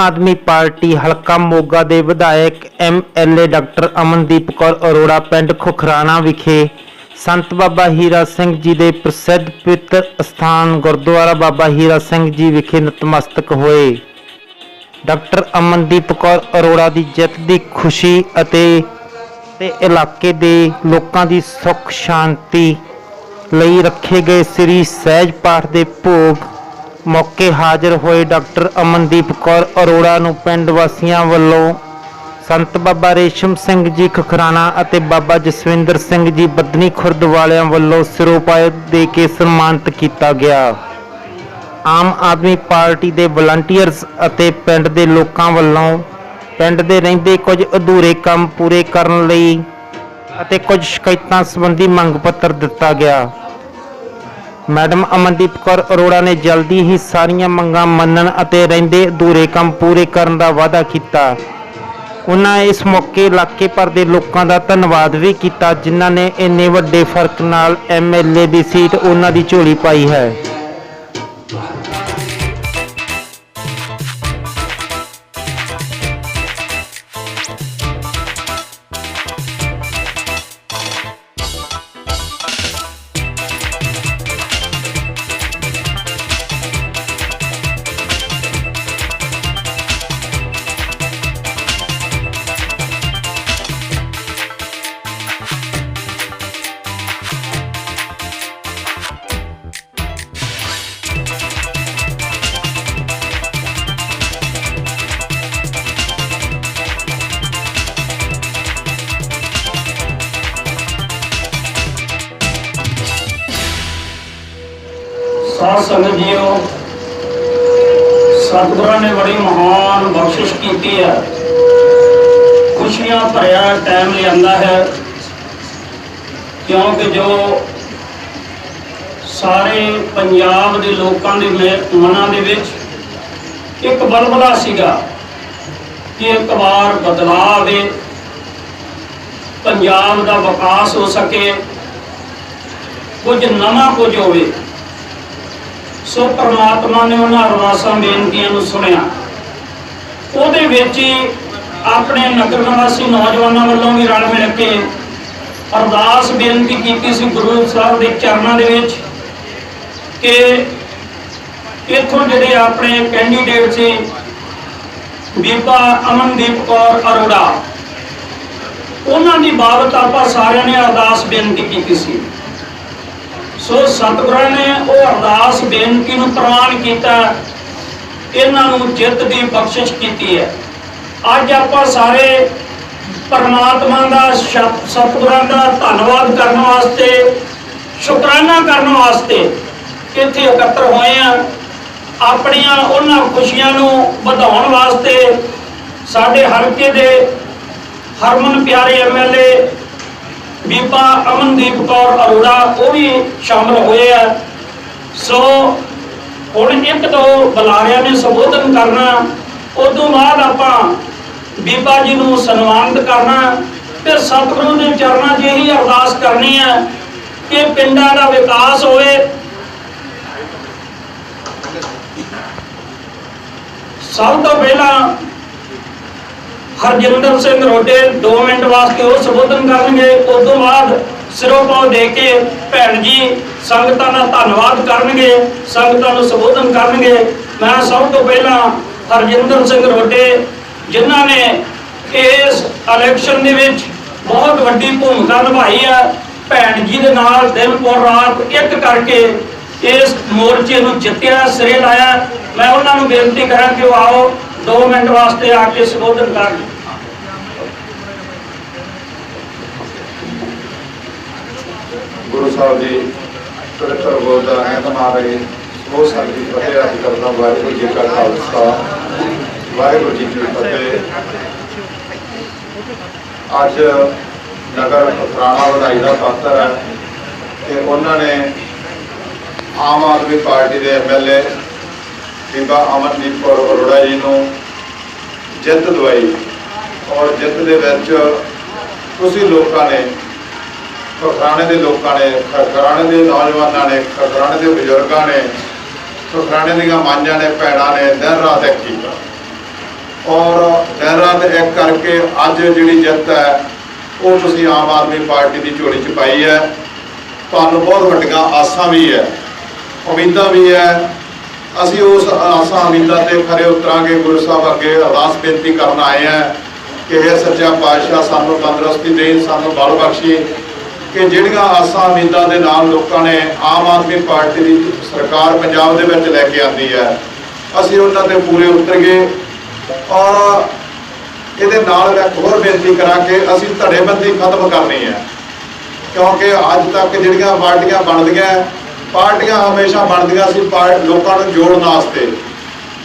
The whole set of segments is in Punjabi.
ਆਦਮੀ ਪਾਰਟੀ ਹਲਕਾ ਮੋਗਾ ਦੇ ਵਿਧਾਇਕ ਐਮਐਲਏ ਡਾਕਟਰ ਅਮਨਦੀਪ ਕੌਰ ਅਰੋੜਾ ਪਿੰਡ ਖੁਖਰਾਣਾ ਵਿਖੇ ਸੰਤ ਬਾਬਾ ਹੀਰਾ ਸਿੰਘ ਜੀ ਦੇ ਪ੍ਰਸਿੱਧ ਪਵਿੱਤਰ ਸਥਾਨ ਗੁਰਦੁਆਰਾ ਬਾਬਾ ਹੀਰਾ ਸਿੰਘ ਜੀ ਵਿਖੇ ਨਤਮਸਤਕ ਹੋਏ। ਡਾਕਟਰ ਅਮਨਦੀਪ ਕੌਰ ਅਰੋੜਾ ਦੀ ਜਿੱਤ ਦੀ ਖੁਸ਼ੀ ਅਤੇ ਤੇ ਇਲਾਕੇ ਦੇ ਲੋਕਾਂ ਦੀ ਸੁੱਖ ਸ਼ਾਂਤੀ ਲਈ ਰੱਖੇ ਗਏ ਸ੍ਰੀ ਸਹਿਜ ਪਾਠ ਦੇ ਭੋਗ ਮੌਕੇ ਹਾਜ਼ਰ ਹੋਏ ਡਾਕਟਰ ਅਮਨਦੀਪ ਕੌਰ ਅਰੋੜਾ ਨੂੰ ਪਿੰਡ ਵਾਸੀਆਂ ਵੱਲੋਂ ਸੰਤ ਬਾਬਾ ਰੇਸ਼ਮ ਸਿੰਘ ਜੀ ਖਖਰਾਣਾ ਅਤੇ ਬਾਬਾ ਜਸਵਿੰਦਰ ਸਿੰਘ ਜੀ ਬਦਨੀ ਖੁਰਦ ਵਾਲਿਆਂ ਵੱਲੋਂ ਸਿਰੋਪਾਏ ਦੇ ਕੇ ਸਨਮਾਨਿਤ ਕੀਤਾ ਗਿਆ। ਆਮ ਆਦਮੀ ਪਾਰਟੀ ਦੇ ਵਲੰਟੀਅਰਸ ਅਤੇ ਪਿੰਡ ਦੇ ਲੋਕਾਂ ਵੱਲੋਂ ਪਿੰਡ ਦੇ ਰਹਿੰਦੇ ਕੁਝ ਅਧੂਰੇ ਕੰਮ ਪੂਰੇ ਕਰਨ ਲਈ ਅਤੇ ਕੁਝ ਸ਼ਿਕਾਇਤਾਂ ਸੰਬੰਧੀ ਮੰਗ ਪੱਤਰ ਦਿੱਤਾ ਗਿਆ। ਮੈਡਮ ਅਮਨਦੀਪ ਕੌਰ ਅਰੋੜਾ ਨੇ ਜਲਦੀ ਹੀ ਸਾਰੀਆਂ ਮੰਗਾਂ ਮੰਨਣ ਅਤੇ ਰਹਿੰਦੇ ਅਧੂਰੇ ਕੰਮ ਪੂਰੇ ਕਰਨ ਦਾ ਵਾਅਦਾ ਕੀਤਾ। ਉਹਨਾਂ ਇਸ ਮੌਕੇ ਇਲਾਕੇ ਭਰ ਦੇ ਲੋਕਾਂ ਦਾ ਧੰਨਵਾਦ ਵੀ ਕੀਤਾ, ਜਿਨ੍ਹਾਂ ਨੇ ਇੰਨੇ ਵੱਡੇ ਫ਼ਰਕ ਨਾਲ ਐਮਐਲਏ ਦੀ ਸੀਟ ਉਹਨਾਂ ਦੀ ਝੋਲੀ ਪਾਈ ਹੈ। ਸਾਧ ਜੀਓ, ਸਤਿਗੁਰਾਂ ਨੇ ਬੜੀ ਮਹਾਨ ਬਖਸ਼ਿਸ਼ ਕੀਤੀ ਹੈ। ਖੁਸ਼ੀਆਂ ਭਰਿਆ ਟਾਈਮ ਲਿਆਂਦਾ ਹੈ। ਕਿਉਂਕਿ ਜੋ ਸਾਰੇ ਪੰਜਾਬ ਦੇ ਲੋਕਾਂ ਦੇ ਮੇ- ਮਨਾਂ ਦੇ ਵਿੱਚ ਇੱਕ ਬਲਬਲਾ ਸੀਗਾ ਕਿ ਇੱਕ ਵਾਰ ਬਦਲਾਅ ਆਵੇ, ਪੰਜਾਬ ਦਾ ਵਿਕਾਸ ਹੋ ਸਕੇ, ਕੁਝ ਨਵਾਂ ਕੁਝ ਹੋਵੇ। ਸੋ ਪ੍ਰਮਾਤਮਾ ਨੇ ਉਹਨਾਂ ਅਰਦਾਸਾਂ ਬੇਨਤੀਆਂ ਨੂੰ ਸੁਣਿਆ। ਉਹਦੇ ਵਿੱਚ ਹੀ ਆਪਣੇ ਨਗਰ ਨਿਵਾਸੀ ਨੌਜਵਾਨਾਂ ਵੱਲੋਂ ਵੀ ਰਲ ਮਿਲ ਕੇ ਅਰਦਾਸ ਬੇਨਤੀ ਕੀਤੀ ਸੀ ਗੁਰੂ ਸਾਹਿਬ ਦੇ ਚਰਨਾਂ ਦੇ ਵਿੱਚ ਕਿ ਇੱਥੋਂ ਜਿਹੜੇ ਆਪਣੇ ਕੈਂਡੀਡੇਟ ਸੀ, ਬੀਬਾ ਅਮਨਦੀਪ ਕੌਰ ਅਰੋੜਾ, ਉਹਨਾਂ ਦੀ ਬਾਬਤ ਆਪਾਂ ਸਾਰਿਆਂ ਨੇ ਅਰਦਾਸ ਬੇਨਤੀ ਕੀਤੀ ਸੀ। ਸੋ ਸਤਿਗੁਰਾਂ ਨੇ ਉਹ ਅਰਦਾਸ, ਬੇਨਤੀ ਨੂੰ ਪ੍ਰਵਾਨ ਕੀਤਾ। ਇਹਨਾਂ ਨੂੰ ਜਿੱਤ ਦੀ ਬਖਸ਼ਿਸ਼ ਕੀਤੀ ਹੈ। ਅੱਜ ਆਪਾਂ ਸਾਰੇ ਪਰਮਾਤਮਾ ਦਾ ਸਤਿਗੁਰਾਂ ਦਾ ਧੰਨਵਾਦ ਕਰਨ ਵਾਸਤੇ, ਸ਼ੁਕਰਾਨਾ ਕਰਨ ਵਾਸਤੇ ਇੱਥੇ ਇਕੱਤਰ ਹੋਏ ਆ ਆਪਣੀਆਂ ਉਹਨਾਂ ਖੁਸ਼ੀਆਂ ਨੂੰ ਵਧਾਉਣ ਵਾਸਤੇ ਸਾਡੇ ਹਲਕੇ ਦੇ ਹਰਮਨ ਪਿਆਰੇ ਐਮਐਲਏ ਬੀਬਾ ਅਮਨਦੀਪ ਕੌਰ ਅਰੋੜਾ, ਉਹ ਵੀ ਸ਼ਾਮਲ ਹੋਏ ਆ। ਸੋ ਹੁਣ ਇੱਕ ਦੋ ਬੁਲਾਰਿਆਂ ਨੇ ਸੰਬੋਧਨ ਕਰਨਾ ਉਸ ਤੋਂ ਬਾਅਦ ਆਪਾਂ ਬੀਬਾ ਜੀ ਨੂੰ ਸਨਮਾਨਿਤ ਕਰਨਾ ਤੇ ਸਤਿਗੁਰੂ ਦੇ ਚਰਨਾਂ 'ਚ ਇਹੀ ਅਰਦਾਸ ਕਰਨੀ ਹੈ ਕਿ ਪਿੰਡਾਂ ਦਾ ਵਿਕਾਸ ਹੋਵੇ। ਸਭ ਤੋਂ ਪਹਿਲਾਂ ਹਰਜਿੰਦਰ ਸਿੰਘ ਰੋਡੇ 2 ਮਿੰਟ ਵਾਸਤੇ ਉਹ ਸੰਬੋਧਨ ਕਰਨਗੇ। ਉਸ ਤੋਂ ਬਾਅਦ ਸਿਰੋਪਾਉ ਦੇ ਕੇ ਭੈਣ ਜੀ ਸੰਗਤਾਂ ਦਾ ਧੰਨਵਾਦ ਕਰਨਗੇ, ਸੰਗਤਾਂ ਨੂੰ ਸੰਬੋਧਨ ਕਰਨਗੇ। ਮੈਂ ਸਭ ਤੋਂ ਪਹਿਲਾਂ ਹਰਜਿੰਦਰ ਸਿੰਘ ਰੋਡੇ ਜਿਨ੍ਹਾਂ ਨੇ ਇਸ ਇਲੈਕਸ਼ਨ ਦੇ ਵਿੱਚ ਬਹੁਤ ਵੱਡੀ ਭੂਮਿਕਾ ਨਿਭਾਈ ਹੈ, ਭੈਣ ਜੀ ਦੇ ਨਾਲ ਦਿਨ ਪਰ ਰਾਤ ਇੱਕ ਕਰਕੇ ਇਸ ਮੋਰਚੇ ਨੂੰ ਜਿੱਤਿਆ, ਸਿਰੇ ਲਾਇਆ। ਮੈਂ ਉਹਨਾਂ ਨੂੰ ਬੇਨਤੀ ਕਰਾਂ ਕਿ ਉਹ ਆਓ। 2 ਮਿੰਟ ਵਾਸਤੇ ਆ ਕੇ ਸੰਬੋਧਨ ਕਰਨ ਗੁਰੂ ਸਾਹਿਬ ਜੀ, ਪਵਿੱਤਰ ਬੋਧ ਦਾ ਐਤਮ ਆ ਰਹੇ ਉਹ ਸਾਡੀ ਫਤਿਹ ਅੱਜ ਕਰਦਾ ਵਾਹਿਗੁਰੂ ਜੀ ਕਾ ਖਾਲਸਾ। ਵਾਹਿਗੁਰੂ ਜੀ ਕੀ ਫਤਿਹ। ਅੱਜ ਨਗਰ ਫਤਰਾਣਾ ਵਧਾਈ ਦਾ ਪਾਤਰ ਹੈ ਤੇ ਉਹਨਾਂ ਨੇ ਆਮ ਆਦਮੀ ਪਾਰਟੀ ਦੇ ਐਮਐਲਏ ਬੀਬਾ ਅਮਨਦੀਪ ਕੌਰ ਅਰੋੜਾ ਜੀ ਨੂੰ ਜਿੱਤ ਦਵਾਈ ਔਰ ਜਿੱਤ ਦੇ ਵਿੱਚ ਤੁਸੀਂ ਲੋਕਾਂ ਨੇ ਖਰਾਣੇ ਦੇ ਲੋਕਾਂ ਨੇ ਖਰਾਣੇ ਦੇ ਨੌਜਵਾਨਾਂ ਨੇ ਖਰਾਣੇ ਦੇ ਬਜ਼ੁਰਗਾਂ ਨੇ ਖਰਾਣੇ ਦੀਆਂ ਮਾਂਝਾਂ ਨੇ, ਭੈਣਾਂ ਨੇ ਦਿਨ ਰਾਤ ਇੱਕ ਕੀਤਾ। ਔਰ ਦਿਨ ਰਾਤ ਇੱਕ ਕਰਕੇ ਅੱਜ ਜਿਹੜੀ ਜਿੱਤ ਹੈ, ਉਹ ਤੁਸੀਂ ਆਮ ਆਦਮੀ ਪਾਰਟੀ ਦੀ ਝੋਲੀ 'ਚ ਪਾਈ ਹੈ। ਤੁਹਾਨੂੰ ਬਹੁਤ ਵੱਡੀਆਂ ਆਸਾਂ ਵੀ ਹੈ, ਉਮੀਦਾਂ ਵੀ ਹੈ ਅਸੀਂ ਉਸ ਆਸਾਂ ਉਮੀਦਾਂ ਤੇ ਖਰੇ ਉਤਰਾਂਗੇ, ਗੁਰੂ ਸਾਹਿਬ ਅੱਗੇ ਅਰਦਾਸ ਬੇਨਤੀ ਕਰਨ ਆਏ ਹਾਂ ਕਿ ਇਹ ਸੱਚਾ ਪਾਤਸ਼ਾਹ, ਸਾਨੂੰ ਤੰਦਰੁਸਤੀ ਦੇਣ, ਸਾਨੂੰ ਬਲ ਬਖਸ਼ੇ ਕਿ ਜਿਹੜੀਆਂ ਆਸਾਂ ਉਮੀਦਾਂ ਦੇ ਨਾਲ ਲੋਕਾਂ ਨੇ ਆਮ ਆਦਮੀ ਪਾਰਟੀ ਦੀ ਸਰਕਾਰ ਪੰਜਾਬ ਦੇ ਵਿੱਚ ਲੈ ਕੇ ਆਂਦੀ ਹੈ, ਅਸੀਂ ਉਹਨਾਂ ਤੇ ਪੂਰੇ ਉਤਰ ਗਏ ਔਰ ਇਹਦੇ ਨਾਲ ਮੈਂ ਹੋਰ ਬੇਨਤੀ ਕਰਾਂ ਕਿ ਅਸੀਂ ਧੜੇਬੰਦੀ ਖਤਮ ਕਰਨੀ ਹੈ, ਕਿਉਂਕਿ ਅੱਜ ਤੱਕ ਜਿਹੜੀਆਂ ਪਾਰਟੀਆਂ ਬਣਦੀਆਂ ਪਾਰਟੀਆਂ ਹਮੇਸ਼ਾ ਬਣਦੀਆਂ ਸੀ ਪਾਰ- ਲੋਕਾਂ ਨੂੰ ਜੋੜਨ ਵਾਸਤੇ।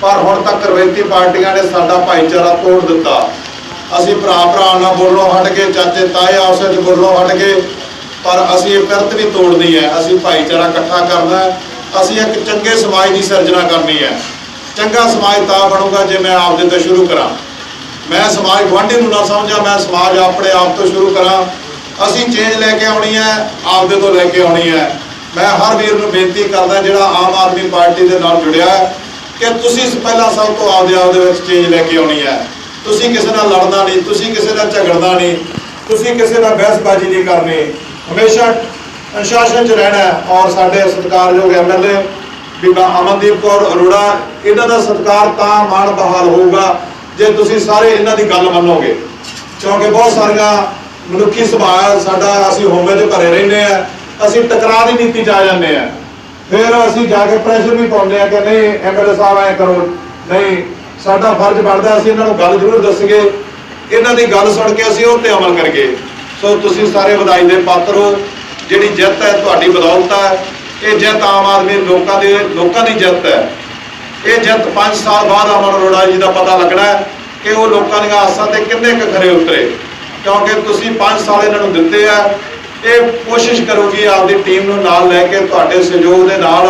ਪਰ ਹੁਣ ਤੱਕ ਰਵੈਤੀ ਪਾਰਟੀਆਂ ਨੇ ਸਾਡਾ ਭਾਈਚਾਰਾ ਤੋੜ ਦਿੱਤਾ। ਅਸੀਂ ਭਰਾ ਭਰਾ ਨਾਲ ਬੋਲੋ ਹਟ ਕੇ ਚਾਚੇ ਤਾਏ ਆਪਸ ਵਿੱਚ ਬੋਲੋ ਹਟ ਕੇ ਪਰ ਅਸੀਂ ਇਹ ਪਿਰਤ ਵੀ ਤੋੜਨੀ ਹੈ। ਅਸੀਂ ਭਾਈਚਾਰਾ ਇਕੱਠਾ ਕਰਨਾ ਹੈ। ਅਸੀਂ ਇੱਕ ਚੰਗੇ ਸਮਾਜ ਦੀ ਸਿਰਜਣਾ ਕਰਨੀ ਹੈ। ਚੰਗਾ ਸਮਾਜ ਤਾਂ ਬਣੂਗਾ ਜੇ ਮੈਂ ਆਪਦੇ ਤੋਂ ਸ਼ੁਰੂ ਕਰਾਂ। ਮੈਂ ਸਮਾਜ ਗੁਆਂਢੀ ਨੂੰ ਨਾ ਸਮਝਾਂ, ਮੈਂ ਸਮਾਜ ਆਪਣੇ ਆਪ ਤੋਂ ਸ਼ੁਰੂ ਕਰਾਂ। ਅਸੀਂ ਚੇਂਜ ਲੈ ਕੇ ਆਉਣੀ ਹੈ ਆਪਦੇ ਤੋਂ ਲੈ ਕੇ ਆਉਣੀ ਹੈ। ਮੈਂ ਹਰ ਵੀਰ ਨੂੰ ਬੇਨਤੀ ਕਰਦਾ ਜਿਹੜਾ ਆਮ ਆਦਮੀ ਪਾਰਟੀ ਦੇ ਨਾਲ ਜੁੜਿਆ ਹੈ ਕਿ ਤੁਸੀਂ ਪਹਿਲਾਂ ਸਭ ਤੋਂ ਆਪਦੇ ਆਪ ਦੇ ਵਿੱਚ ਚੇਂਜ ਲੈ ਕੇ ਆਉਣੀ ਹੈ। ਤੁਸੀਂ ਕਿਸੇ ਨਾਲ ਲੜਨਾ ਨਹੀਂ, ਤੁਸੀਂ ਕਿਸੇ ਨਾਲ ਝਗੜਨਾ ਨਹੀਂ, ਤੁਸੀਂ ਕਿਸੇ ਨਾਲ ਬਹਿਸਬਾਜ਼ੀ ਨਹੀਂ ਕਰਨੀ। ਹਮੇਸ਼ਾ ਅਨੁਸ਼ਾਸਨ 'ਚ ਰਹਿਣਾ ਔਰ ਸਾਡੇ ਸਤਿਕਾਰਯੋਗ ਐਮਐਲਏ ਬੀਬਾ ਅਮਨਦੀਪ ਕੌਰ ਅਰੋੜਾ, ਇਹਨਾਂ ਦਾ ਸਤਿਕਾਰ ਤਾਂ ਮਾਣ ਬਹਾਲ ਹੋਊਗਾ ਜੇ ਤੁਸੀਂ ਸਾਰੇ ਇਹਨਾਂ ਦੀ ਗੱਲ ਮੰਨੋਗੇ। ਕਿਉਂਕਿ ਬਹੁਤ ਸਾਰੀਆਂ ਮਨੁੱਖੀ ਸੁਭਾਅ ਸਾਡਾ ਅਸੀਂ ਹੋਮੇ 'ਚ ਭਰੇ ਰਹਿੰਦੇ ਆ ਅਸੀਂ ਟਕਰਾਅ ਦੀ ਨੀਤੀ 'ਚ ਆ ਜਾਂਦੇ ਆ। ਫਿਰ ਅਸੀਂ ਜਾ ਕੇ ਪ੍ਰੈਸ਼ਰ ਵੀ ਪਾਉਂਦੇ ਆ ਕਿ ਨਹੀਂ ਐਮਐਲਏ ਸਾਹਿਬ ਐ ਕਰੋ। ਨਹੀਂ, ਸਾਡਾ ਫਰਜ਼ ਬਣਦਾ ਅਸੀਂ ਇਹਨਾਂ ਨੂੰ ਗੱਲ ਜ਼ਰੂਰ ਦੱਸੀਏ। ਇਹਨਾਂ ਦੀ ਗੱਲ ਸੁਣ ਕੇ ਅਸੀਂ ਉਹ ਤੇ ਅਮਲ ਕਰੀਏ ਸੋ ਤੁਸੀਂ ਸਾਰੇ ਵਧਾਈ ਦੇ ਪਾਤਰ ਹੋ। ਜਿਹੜੀ ਜਿੱਤ ਹੈ, ਤੁਹਾਡੀ ਬਦੌਲਤ ਹੈ। ਇਹ ਜਿੱਤ ਆਮ ਆਦਮੀ ਲੋਕਾਂ ਦੇ, ਲੋਕਾਂ ਦੀ ਜਿੱਤ ਹੈ। ਇਹ ਜਿੱਤ 5 ਸਾਲ ਬਾਅਦ ਅਮਰ ਅਰੋੜਾ ਜੀ ਦਾ ਪਤਾ ਲੱਗਣਾ ਕਿ ਉਹ ਲੋਕਾਂ ਦੀਆਂ ਆਸਾਂ ਤੇ ਕਿੰਨੇ ਕੁ ਖਰੇ ਉਤਰੇ। ਕਿਉਂਕਿ ਤੁਸੀਂ 5 ਸਾਲ ਇਹਨਾਂ ਨੂੰ ਦਿੱਤੇ ਆ। ਇਹ ਕੋਸ਼ਿਸ਼ ਕਰੂਗੀ ਆਪਦੀ ਟੀਮ ਨੂੰ ਨਾਲ ਲੈ ਕੇ ਤੁਹਾਡੇ ਸਹਿਯੋਗ ਦੇ ਨਾਲ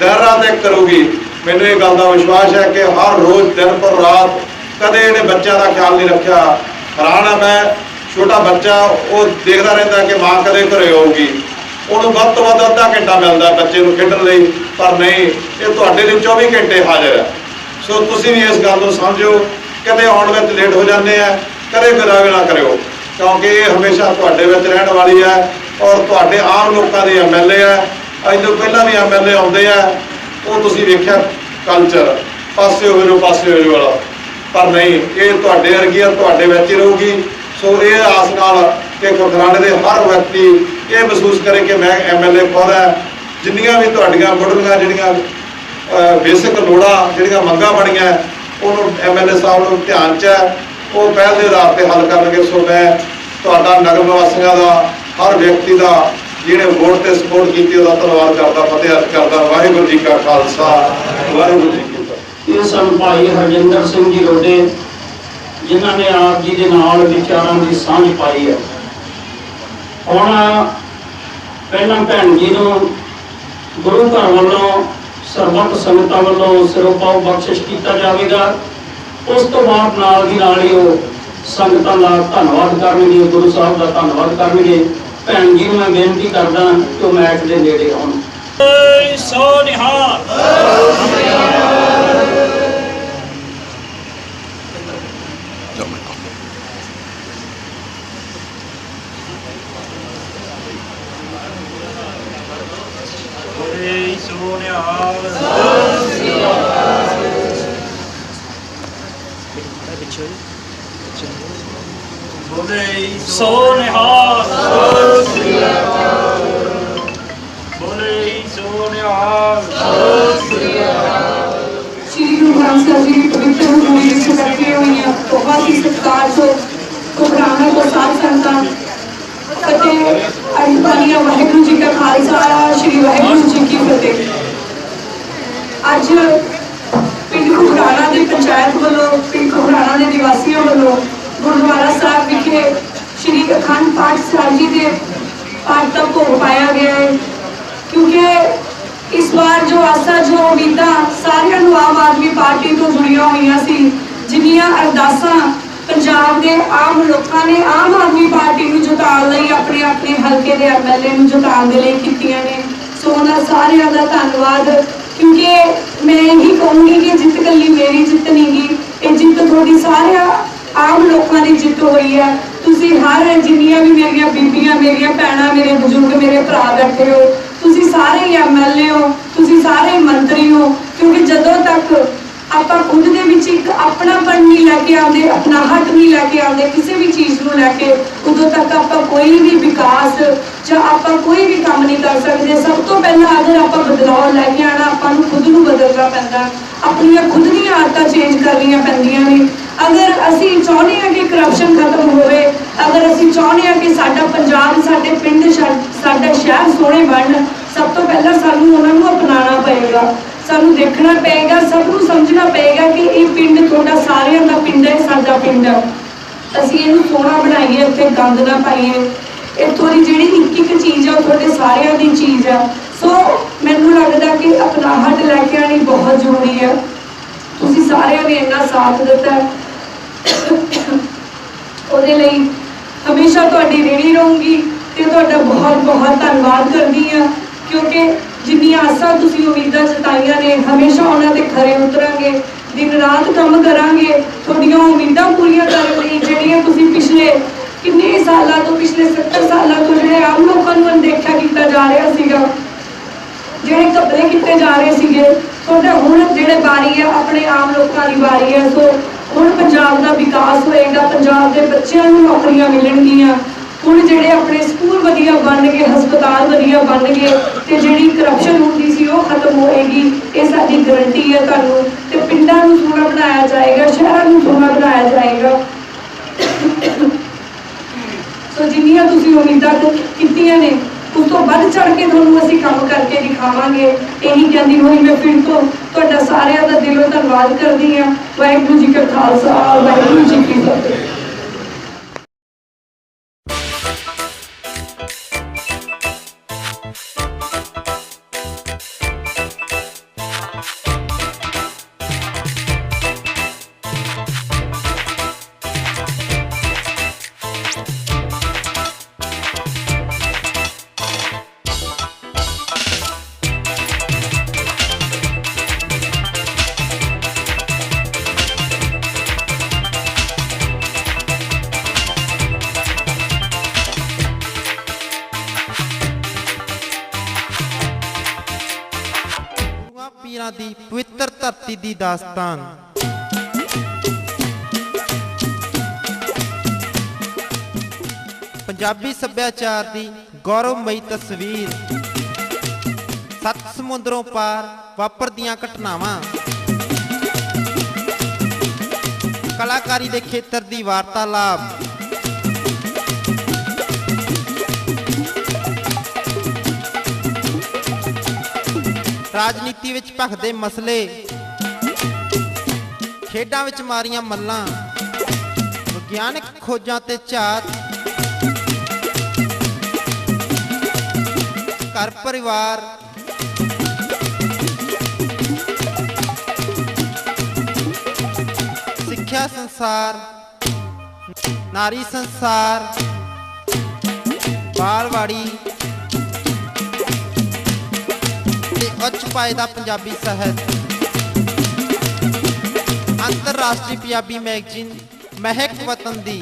ਦਹਿਰਾ ਤੱਕ ਕਰੂਗੀ। ਮੈਨੂੰ ਇਹ ਗੱਲ ਦਾ ਵਿਸ਼ਵਾਸ ਹੈ ਕਿ ਹਰ ਰੋਜ਼ ਦਿਨ ਪਰ ਰਾਤ ਕਦੇ ਇਹਨੇ ਬੱਚਿਆਂ ਦਾ ਖਿਆਲ ਨਹੀਂ ਰੱਖਿਆ। ਹੈਰਾਨ ਮੈਂ, ਛੋਟਾ ਬੱਚਾ, ਉਹ ਦੇਖਦਾ ਰਹਿੰਦਾ ਕਿ ਮਾਂ ਕਦੇ ਘਰੇ ਆਊਗੀ। ਉਹਨੂੰ ਵੱਧ ਤੋਂ ਵੱਧ ਅੱਧਾ ਘੰਟਾ ਮਿਲਦਾ ਬੱਚੇ ਨੂੰ ਖੇਡਣ ਲਈ, ਪਰ ਨਹੀਂ, ਇਹ ਤੁਹਾਡੇ ਲਈ 24 ਘੰਟੇ ਹਾਜ਼ਰ ਹੈ। ਸੋ ਤੁਸੀਂ ਵੀ ਇਸ ਗੱਲ ਨੂੰ ਸਮਝੋ ਕਦੇ ਆਉਣ ਵਿੱਚ ਲੇਟ ਹੋ ਜਾਂਦੇ ਆ, ਕਦੇ ਗੁਰਾਵੇ ਨਾ ਕਰਿਓ। ਕਿਉਂਕਿ ਇਹ ਹਮੇਸ਼ਾ ਤੁਹਾਡੇ ਵਿੱਚ ਰਹਿਣ ਵਾਲੀ ਹੈ ਔਰ ਤੁਹਾਡੇ ਆਮ ਲੋਕਾਂ ਦੇ ਐਮਐਲਏ ਹੈ। ਅੱਜ ਤੋਂ ਪਹਿਲਾਂ ਵੀ ਐਮਐਲਏ ਆਉਂਦੇ ਆ, ਉਹ ਤੁਸੀਂ ਵੇਖਿਆ ਕਲਚਰ ਪਾਸੇ ਹੋ ਜੋ ਪਾਸੇ ਹੋ ਵਾਲਾ। ਪਰ ਨਹੀਂ, ਇਹ ਤੁਹਾਡੇ ਵਰਗੀ ਆ ਤੁਹਾਡੇ ਵਿੱਚ ਹੀ ਰਹੂਗੀ। ਸੋ ਇਹ ਆਸ ਨਾਲ ਕਿ ਖੁਰਖਰਾਣੇ ਦੇ ਹਰ ਵਿਅਕਤੀ ਇਹ ਮਹਿਸੂਸ ਕਰੇ ਕਿ ਮੈਂ ਐਮਐਲਏ ਖੁਦ ਹੈ। ਜਿੰਨੀਆਂ ਵੀ ਤੁਹਾਡੀਆਂ ਮੁੱਢਲੀਆਂ ਜਿਹੜੀਆਂ ਬੇਸਿਕ ਲੋੜਾਂ, ਜਿਹੜੀਆਂ ਮੰਗਾਂ ਬਣੀਆਂ, ਉਹਨੂੰ ਐਮਐਲਏ ਸਾਹਿਬ ਨੂੰ ਧਿਆਨ 'ਚ ਹੈ। ਉਹ ਪਹਿਲ ਦੇ ਆਧਾਰ ਤੇ ਹੱਲ ਕਰਨਗੇ। ਸੋ ਮੈਂ ਤੁਹਾਡਾ ਨਗਰ ਨਿਵਾਸੀਆਂ ਦਾ, ਹਰ ਵਿਅਕਤੀ ਦਾ, ਜਿਹੜੇ ਵੋਟ ਤੇ ਸਪੋਰਟ ਕੀਤੀ, ਉਹਦਾ ਧੰਨਵਾਦ ਕਰਦਾ, ਫਤਿਹ ਅਰਜ਼ ਕਰਦਾ। ਵਾਹਿਗੁਰੂ ਜੀ ਕਾ ਖਾਲਸਾ, ਵਾਹਿਗੁਰੂ ਜੀ ਕੀ ਫਤਿਹ। ਇਹ ਸਨ ਭਾਈ ਹਰਜਿੰਦਰ ਸਿੰਘ ਜੀ ਰੋਡੇ, ਜਿਨ੍ਹਾਂ ਨੇ ਆਪ ਜੀ ਦੇ ਨਾਲ ਵਿਚਾਰਾਂ ਦੀ ਸਾਂਝ ਪਾਈ ਹੈ। ਹੁਣ ਪਹਿਲਾਂ ਭੈਣ ਜੀ ਨੂੰ ਗੁਰੂ ਘਰ ਵੱਲੋਂ ਸਰਬੱਤ ਸੰਗਤਾਂ ਵੱਲੋਂ ਸਿਰੋਪਾਉ ਬਖਸ਼ਿਸ਼ ਕੀਤਾ ਜਾਵੇਗਾ। ਉਸ ਤੋਂ ਬਾਅਦ ਨਾਲ ਦੀ ਨਾਲ ਹੀ ਉਹ ਸੰਗਤਾਂ ਦਾ ਧੰਨਵਾਦ ਕਰਨਗੇ, ਗੁਰੂ ਸਾਹਿਬ ਦਾ ਧੰਨਵਾਦ ਕਰਨਗੇ। ਭੈਣ ਜੀ ਨੂੰ ਮੈਂ ਬੇਨਤੀ ਕਰਦਾ ਕਿ ਉਹ ਮੈਚ ਦੇ ਨੇੜੇ ਆਉਣ। ਸੋ ਨਿਹਾਲ ਸੋ ਨਿਹਾਲ ਬੋਲੇ ਸੋ ਨਿਹਾਲ ਸ਼੍ਰੀ ਗੁਰੂ ਗ੍ਰੰਥ ਸਾਹਿਬ ਜੀ ਦੀ ਪਵਿੱਤਰ ਹਜ਼ੂਰੀ ਵਿੱਚ ਬੈਠੇ ਹੋਈਆਂ ਬਹੁਤ ਹੀ ਸਤਿਕਾਰਯੋਗ ਘਬਰਾਣਾ ਤੋਂ ਸਾਧ ਸੰਗਤਾਂ ਅਤੇ ਅਨਪਾਲੀਆਂ ਵਾਹਿਗੁਰੂ ਜੀ ਕਾ ਖਾਲਸਾ ਸ਼੍ਰੀ ਵਾਹਿਗੁਰੂ ਜੀ ਕੀ ਫਤਿਹ ਅੱਜ ਪਿੰਡ ਘੁਗਰਾਣਾ ਦੀ ਪੰਚਾਇਤ ਵੱਲੋਂ ਪਿੰਡ ਘੁਗਰਾਣਾ ਦੇ ਨਿਵਾਸੀਆਂ ਵੱਲੋਂ ਗੁਰਦੁਆਰਾ ਸਾਹਿਬ ਵਿਖੇ ਸ਼੍ਰੀ ਅਖੰਡ ਪਾਠ ਸਾਹਿਬ ਜੀ ਦੇ ਪਾਠ ਦਾ ਭੋਗ ਪਾਇਆ ਗਿਆ ਹੈ ਕਿਉਂਕਿ ਇਸ ਵਾਰ ਜੋ ਆਸਾ ਜੋ ਉਮੀਦਾਂ ਸਾਰਿਆਂ ਨੂੰ ਆਮ ਆਦਮੀ ਪਾਰਟੀ ਤੋਂ ਜੁੜੀਆਂ ਹੋਈਆਂ ਸੀ ਜਿੰਨੀਆਂ ਅਰਦਾਸਾਂ ਪੰਜਾਬ ਦੇ ਆਮ ਲੋਕਾਂ ਨੇ, ਆਮ ਆਦਮੀ ਪਾਰਟੀ ਨੂੰ ਜਿਤਾਉਣ ਲਈ ਆਪਣੇ ਆਪਣੇ ਹਲਕੇ ਦੇ ਐਮਐਲਏ ਨੂੰ ਜਿਤਾਉਣ ਦੇ ਲਈ ਕੀਤੀਆਂ ਨੇ। ਸੋ ਉਹਨਾਂ ਸਾਰਿਆਂ ਦਾ ਧੰਨਵਾਦ, ਕਿਉਂਕਿ ਮੈਂ ਇਹੀ ਕਹੂੰਗੀ ਕਿ ਜਿੱਤ ਕੱਲੀ ਮੇਰੀ ਜਿੱਤ ਨਹੀਂ ਇਹ ਜਿੱਤ ਤੁਹਾਡੀ ਸਾਰਿਆਂ, ਆਮ ਲੋਕਾਂ ਦੀ ਜਿੱਤ ਹੋਈ ਹੈ ਤੁਸੀਂ ਹਰ ਜਿੰਨੀਆਂ ਵੀ ਮੇਰੀਆਂ ਬੀਬੀਆਂ, ਮੇਰੀਆਂ ਭੈਣਾਂ, ਮੇਰੇ ਬਜ਼ੁਰਗ, ਮੇਰੇ ਭਰਾ ਬੈਠੇ ਹੋ, ਤੁਸੀਂ ਸਾਰੇ ਹੀ ਐਮਐਲਏ ਹੋ, ਤੁਸੀਂ ਸਾਰੇ ਮੰਤਰੀ ਹੋ, ਕਿਉਂਕਿ ਜਦੋਂ ਤੱਕ ਆਪਾਂ ਖੁਦ ਦੇ ਨਹੀਂ ਲੈ ਕੇ ਆਉਂਦੇ ਆਪਣਾਹਟ ਨਹੀਂ ਲੈ ਕੇ ਆਉਂਦੇ, ਕਿਸੇ ਵੀ ਚੀਜ਼ ਨੂੰ ਲੈ ਕੇ ਉਦੋਂ ਤੱਕ ਆਪਾਂ ਕੋਈ ਵੀ ਵਿਕਾਸ ਜਾਂ ਆਪਾਂ ਕੋਈ ਵੀ ਕੰਮ ਨਹੀਂ ਕਰ ਸਕਦੇ। ਸਭ ਤੋਂ ਪਹਿਲਾਂ ਅਗਰ ਆਪਾਂ ਬਦਲਾਅ ਲੈ ਕੇ ਆਣਾ ਆਪਾਂ ਨੂੰ ਖੁਦ ਨੂੰ ਬਦਲਣਾ ਪੈਂਦਾ। ਆਪਣੀਆਂ ਖੁਦ ਦੀਆਂ ਆਦਤਾਂ ਚੇਂਜ ਕਰਨੀਆਂ ਪੈਂਦੀਆਂ ਨੇ। ਅਗਰ ਅਸੀਂ ਚਾਹੁੰਦੇ ਹਾਂ ਕਿ ਕਰਪਸ਼ਨ ਖਤਮ ਹੋਵੇ, ਅਗਰ ਅਸੀਂ ਚਾਹੁੰਦੇ ਹਾਂ ਕਿ ਸਾਡਾ ਪੰਜਾਬ, ਸਾਡੇ ਪਿੰਡ ਸਾਡਾ ਸ਼ਹਿਰ ਸੋਹਣੇ ਬਣਨ, ਸਭ ਤੋਂ ਪਹਿਲਾਂ ਸਾਨੂੰ ਉਹਨਾਂ ਨੂੰ ਅਪਣਾਉਣਾ ਪਏਗਾ। ਸਾਨੂੰ ਦੇਖਣਾ ਪਏਗਾ, ਸਭ ਨੂੰ ਸਮਝਣਾ ਪਏਗਾ ਕਿ ਇਹ ਪਿੰਡ ਤੁਹਾਡਾ ਸਾਰਿਆਂ ਦਾ ਪਿੰਡ ਹੈ ਸਾਡਾ ਪਿੰਡ ਹੈ। ਅਸੀਂ ਇਹਨੂੰ ਸੋਹਣਾ ਬਣਾਈਏ, ਇੱਥੇ ਗੰਦ ਨਾ ਪਾਈਏ। ਇੱਥੋਂ ਦੀ ਜਿਹੜੀ ਇੱਕ ਇੱਕ ਚੀਜ਼ ਆ, ਉਹ ਤੁਹਾਡੇ ਸਾਰਿਆਂ ਦੀ ਚੀਜ਼ ਆ। ਸੋ ਮੈਨੂੰ ਲੱਗਦਾ ਕਿ ਅਪਨਾਹਟ ਲੈ ਕੇ ਆਣੀ ਬਹੁਤ ਜ਼ਰੂਰੀ ਹੈ ਤੁਸੀਂ ਸਾਰਿਆਂ ਨੇ ਇੰਨਾ ਸਾਥ ਦਿੱਤਾ ਉਹਦੇ ਲਈ ਹਮੇਸ਼ਾ ਤੁਹਾਡੀ ਰੇੜੀ ਰਹੂੰਗੀ ਤੇ ਤੁਹਾਡਾ ਬਹੁਤ ਬਹੁਤ ਧੰਨਵਾਦ ਕਰਦੀ ਆ। ਕਿਉਂਕਿ ਜਿੰਨੀਆਂ ਆਸਾਂ ਤੁਸੀਂ ਉਮੀਦਾਂ ਜਤਾਈਆਂ ਨੇ, ਹਮੇਸ਼ਾ ਉਹਨਾਂ ਤੇ ਖਰੇ ਉਤਰਾਂਗੇ, ਦਿਨ ਰਾਤ ਕੰਮ ਕਰਾਂਗੇ, ਤੁਹਾਡੀਆਂ ਉਮੀਦਾਂ ਪੂਰੀਆਂ ਕਰਨ ਲਈ ਜਿਹੜੀਆਂ ਤੁਸੀਂ ਪਿਛਲੇ ਕਿੰਨੇ ਸਾਲਾਂ ਤੋਂ, ਪਿਛਲੇ 70 ਸਾਲਾਂ ਤੋਂ ਜਿਹੜੇ ਆਮ ਲੋਕਾਂ ਨੂੰ ਅਣਦੇਖਿਆ ਕੀਤਾ ਜਾ ਰਿਹਾ ਸੀਗਾ, ਜਿਹੜੇ ਕਬਲੇ ਕੀਤੇ ਜਾ ਰਹੇ ਸੀਗੇ, ਤੁਹਾਡੇ ਹੁਣ ਜਿਹੜੇ ਵਾਰੀ ਆ, ਆਪਣੇ ਆਮ ਲੋਕਾਂ ਦੀ ਵਾਰੀ ਆ, ਸੋ ਹੁਣ ਪੰਜਾਬ ਦਾ ਵਿਕਾਸ ਹੋਏਗਾ, ਪੰਜਾਬ ਦੇ ਬੱਚਿਆਂ ਨੂੰ ਨੌਕਰੀਆਂ ਮਿਲਣਗੀਆਂ ਜਿਹੜੇ ਆਪਣੇ ਸਕੂਲ ਵਧੀਆ ਬਣਨਗੇ, ਹਸਪਤਾਲ ਵਧੀਆ ਬਣਨਗੇ ਤੇ ਜਿਹੜੀ ਕਰਪਸ਼ਨ ਹੁੰਦੀ ਸੀ ਉਹ ਖਤਮ ਹੋਏਗੀ, ਇਹ ਸਾਡੀ ਗਰੰਟੀ ਹੈ ਤੁਹਾਨੂੰ ਤੇ ਪਿੰਡਾਂ ਨੂੰ ਸੋਹਣਾ ਬਣਾਇਆ ਜਾਏਗਾ, ਸ਼ਹਿਰਾਂ ਨੂੰ ਸੋਹਣਾ ਬਣਾਇਆ ਜਾਏਗਾ। ਸੋ ਜਿੰਨੀਆਂ ਤੁਸੀਂ ਉਮੀਦਾਂ ਕੀਤੀਆਂ ਨੇ, ਉਸ ਤੋਂ ਵੱਧ ਚੜ ਕੇ ਤੁਹਾਨੂੰ ਅਸੀਂ ਕੰਮ ਕਰਕੇ ਦਿਖਾਵਾਂਗੇ। ਇਹੀ ਕਹਿੰਦੀ ਹੋਈ ਮੈਂ ਫਿਰ ਤੋਂ ਤੁਹਾਡਾ ਸਾਰਿਆਂ ਦਾ ਦਿਲੋਂ ਧੰਨਵਾਦ ਕਰਦੀ ਹਾਂ। ਵਾਹਿਗੁਰੂ ਜੀ ਕਾ ਖਾਲਸਾ, ਵਾਹਿਗੁਰੂ ਜੀ ਕੀ ਫਤਿਹ। ਧਰਤੀ ਦੀ ਦਾਸਤਾਨ। ਪੰਜਾਬੀ ਸੱਭਿਆਚਾਰ ਦੀ ਗੌਰਵਮਈ ਤਸਵੀਰ। ਸੱਤ ਸਮੁੰਦਰੋਂ ਪਾਰ ਵਾਪਰਦੀਆਂ ਘਟਨਾਵਾਂ। ਕਲਾਕਾਰੀ ਦੇ ਖੇਤਰ ਦੀ ਵਾਰਤਾਲਾਪ। ਰਾਜਨੀਤੀ ਵਿੱਚ ਭਖਦੇ ਮਸਲੇ। ਖੇਡਾਂ ਵਿੱਚ ਮਾਰੀਆਂ ਮੱਲਾਂ, ਵਿਗਿਆਨਕ ਖੋਜਾਂ ਤੇ ਝਾਤ, ਘਰ ਪਰਿਵਾਰ, ਸਿੱਖਿਆ ਸੰਸਾਰ, ਨਾਰੀ ਸੰਸਾਰ, ਬਾਲਵਾੜੀ ਤੇ ਉੱਚ ਪਾਏ ਦਾ ਪੰਜਾਬੀ ਸਾਹਿਤ। ਅੰਤਰਰਾਸ਼ਟਰੀ ਪੰਜਾਬੀ ਮੈਗਜ਼ੀਨ ਮਹਿਕ ਵਤਨ ਦੀ